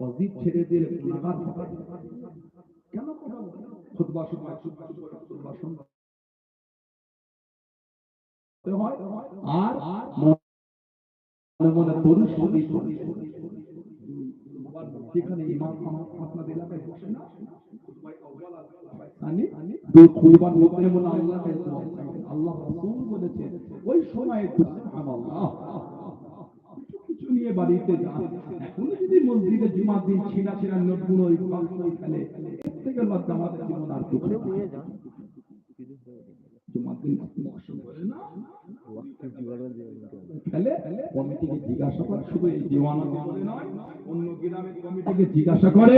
অজীব ছেড়ে দিলে হবে। কেন আর মনে আল্লাহ বলেছেন ওই সময় নিয়ে বাড়িতে যান। এখনও যদি মসজিদে জুমার দিন ছিনা ছিনা নোটগুলো ওই ফাঁকগুলো খেলে এর থেকে লজ্জা আমাদের জীবন আর কিছু জুমার দিন না। খেলে কমিটিকে জিজ্ঞাসা করে শুধু এই দিওয়ানা বলে নয় অন্য গ্রামের কমিটিকে জিজ্ঞাসা করে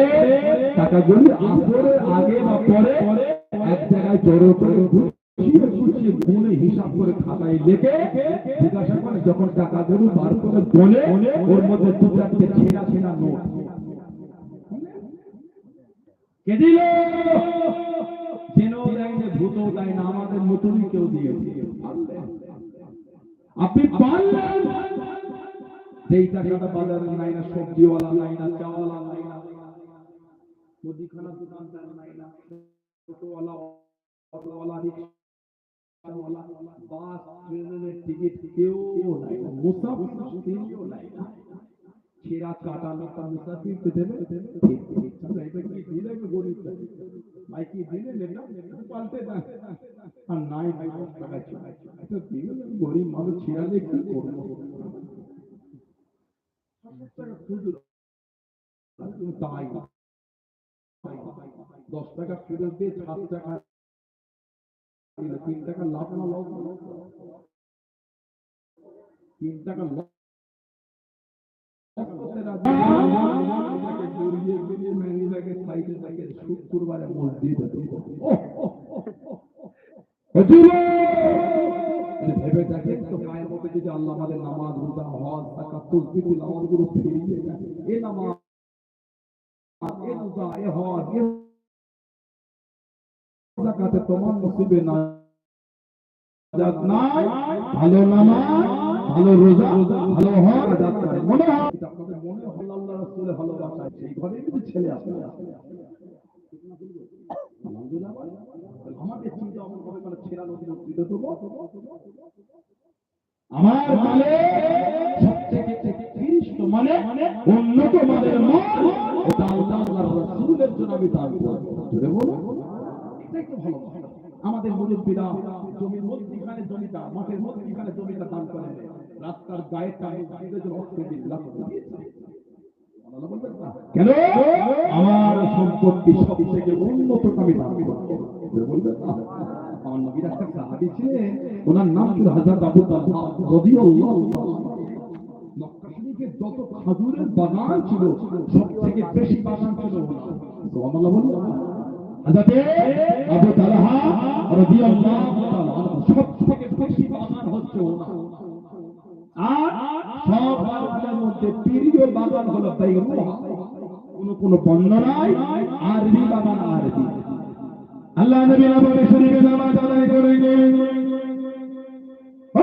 টাকাগুলি আসরে আগে বা পরে এক জায়গায় জড়ো করে গুনে হিসাব করে খাতায় লিখে জিজ্ঞাসা করে, যখন টাকাগুলো বার করে গনে ওর মধ্যে দু চারটে ছেঁড়া ছেঁড়া নোট। চাওয়ালা নাই না মুদিখানা দোকানদার নাই না টোটোওয়ালা, অটোওয়ালা রিক্সাওয়ালা বাস ট্রেনের টিকিট কেউ নাই না মুসাফির তিনিও নাই না ছেঁড়া কাটা লোকটা মুসাফিরকে দেবে ঠিক, ঠিক। আচ্ছা, এটা কি দিলে কি গরিব মাইকি দিলে লেখা পাল্টে দেন আর নাই ভাই দশ টাকা ছিল এটা দিলে আমি গরিব মানুষ ছেড়ালে কি করব তাই দশ টাকা ফেরত দিয়ে সাত টাকা দিলে তিন টাকা লাভ না লাভ তিন টাকা লাভ শুক্রবারে মসজিদে ভেবে দেখেন তো মায়ের মধ্যে যদি আল্লাহ আমাদের নামাজ রোজা হজ জাকাত তসবিহুল আমলগুলো ফিরিয়ে দেয় এ নামাজ এ রোজা এ হজ এ জাকাতে তোমার নসিবে নাই। ভালো নামাজ, ভালো রোজা, ভালো মনে হয় মনে ছেড়া নদী উদ্ভিদ দেবো আমার মানে মানে উন্নত মানের মন। আমি দান আমাদের মুরব্বীরা জমির মধ্যিখানে জমিটা মাঠের মধ্যিখানে জমিটা দান করে রাস্তার গায়ে কেন? আমার সম্পত্তি সব থেকে উন্নত আমি আমার নবীর একটা সাহাবী ছিলেন, ওনার নাম ছিল হযরত আবু তালহা যত খাজুরের বাগান ছিল সব থেকে বেশি বাগান ছিল ওনার। সুবহানাল্লাহ বলুন হযরত আবু তালহা রাদিয়াল্লাহু তাআলা সব থেকে বেশি বাগান হচ্ছে ওনার। আর সব বাগানের মধ্যে প্রিয় বাগান হলো বাইরুহা কোন কোন বর্ণনায় আরবি বাগান আরবি। আল্লাহ নবী নবী শরীফে নামাজ আদায় করে। ও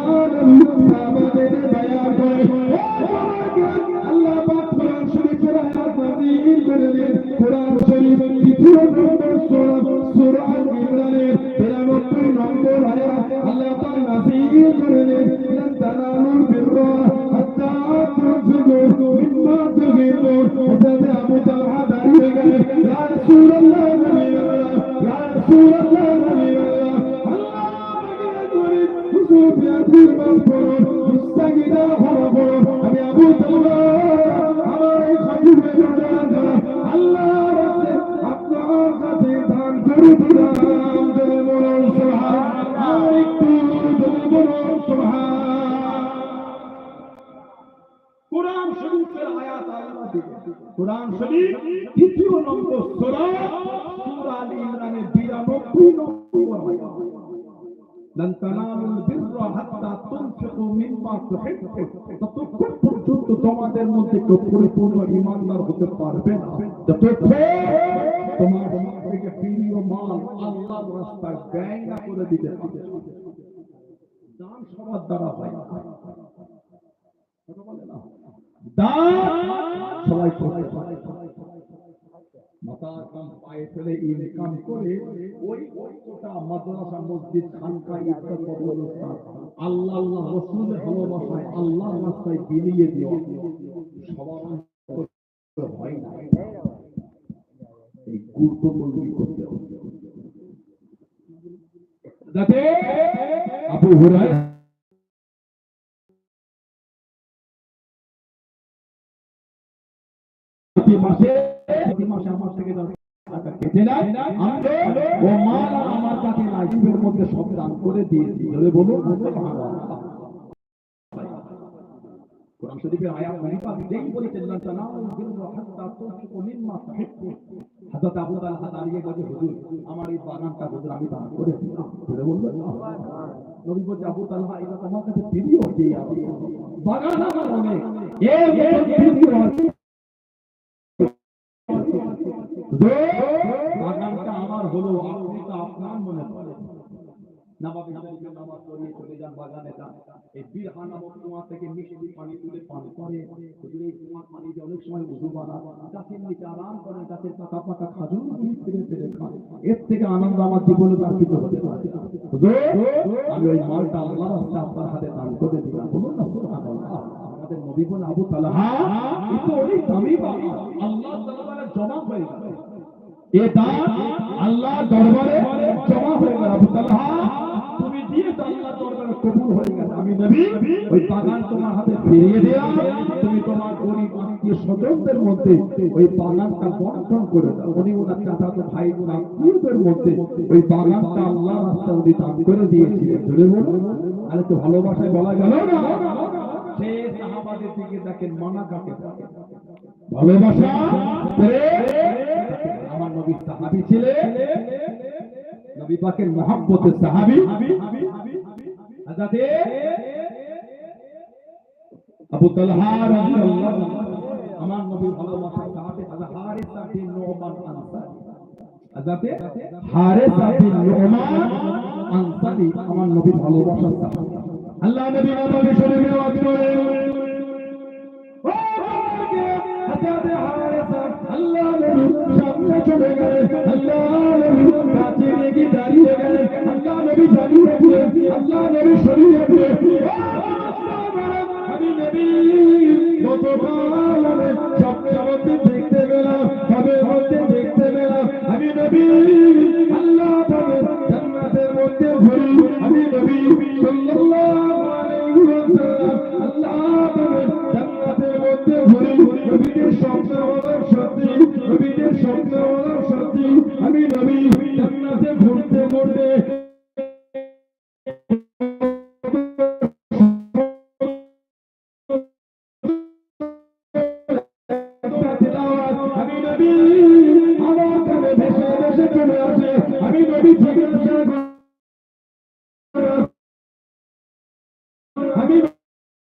آمنوا بالله حتى تنفقوا مما تغيبون وزاد أبو طلحة يا رسول الله نبي الله يا رسول الله نبي الله. الله بقيت ورد وصوب يا سير مغفور مستقيم শরীফের আয়াত আল্লাহ দিবেন কোরআন শরীফ দ্বিতীয় নম্বর সূরা সূরা আল ইমরানের 92 নম্বর আয়াত لن تنالوا البر حتى تنفقوا مما تحبون ততক্ষণ পর্যন্ত তোমাদের মধ্যে কেউ পরিপূর্ণ ইমানদার হতে পারবে না যতক্ষণ তোমার থেকে প্রিয় মাল আল্লাহর রাস্তায় ব্যয় না করে দিতে পারবে দান সবার দ্বারা হয় না কথা বলে না দান সবাই মাথার কাম পায়ে ফেলে ইনকাম করে ওই অর্থটা মাদ্রাসা মসজিদ খানকা ইত্যাদি কবরস্থান আল্লাহ আল্লাহ রসুলের ভালোবাসায় আল্লাহ রাস্তায় বিলিয়ে দেওয়া সবার হয় না এই গুরুত্বপূর্ণ করতে হবে যাতে আবু হুরায়রা থেকে আমি ও মাল আমার কাছে দুটোর মধ্যে সব দান করে দিয়েছি ধরে বলুন কোরআন শরীফের আয়াত শরীফা যেই বলেছেন লা তানালুল বিররা হাত্তা তুনফিকু মিম্মা তুহিব্বুন হযরত আবু তালহা দাঁড়িয়ে গেছে হুজুর, আমার এই বাগানটা হুজুর, আমি দান করে দিলাম। ধরে বলবেন নবী বলছে, আবু তালহা এটা তোমার কাছে প্রিয় দিয়ে বাগান আমার অনেক। এর মতো প্রিয় বাগানটা আমার হলো আপনি তো আপনার মনে করেন পানি তুলে অনেক সময় উজু আরাম করেন গাছের এর থেকে আনন্দ আমার জীবনে তার হতে পারে আমি ওই মালটা আল্লাহ রাস্তা আপনার হাতে দান করে দিলাম। বলুন আমাদের নবী বলে আবু তালহা অনেক দামি আল্লাহ জমা হয়ে গেল। এ দান আল্লাহ দরবারে জমা হয়ে গেল। আবু তালহা, তুমি দিয়েছ আল্লাহ দরবারে কবুল হয়ে গেছে আমি নবী, ওই বাগান তোমার হাতে ফিরিয়ে দিলাম তুমি তোমার গরিব আত্মীয় স্বজনদের মধ্যে ওই বাগানটা বন্টন করে দাও। উনি ওনার চাচাতো ভাই বোন, আত্মীয়দের মধ্যে ওই বাগানটা আল্লাহ রাস্তা উনি দান করে দিয়েছিলেন। ধরে বলুন। আরে তো ভালোবাসায় বলা গেল না। সে সাহাবাদের দিকে দেখেন, মানা কাকে ভালোবাসা আমার নবী সাহাবি ছিলেন নবী পাকের মহাব্বতের সাহাবি। আবু তালহা আমার নবীর ভালোবাসার সাহাবি হারিসা নবীর সাহাবি। আল্লাহ নবী আল্লাহ চলে গেলে আল্লাহ নবী দাঁড়িয়ে গেলে আল্লাহ নবী দাঁড়িয়ে আল্লাহ নবী সরিয়ে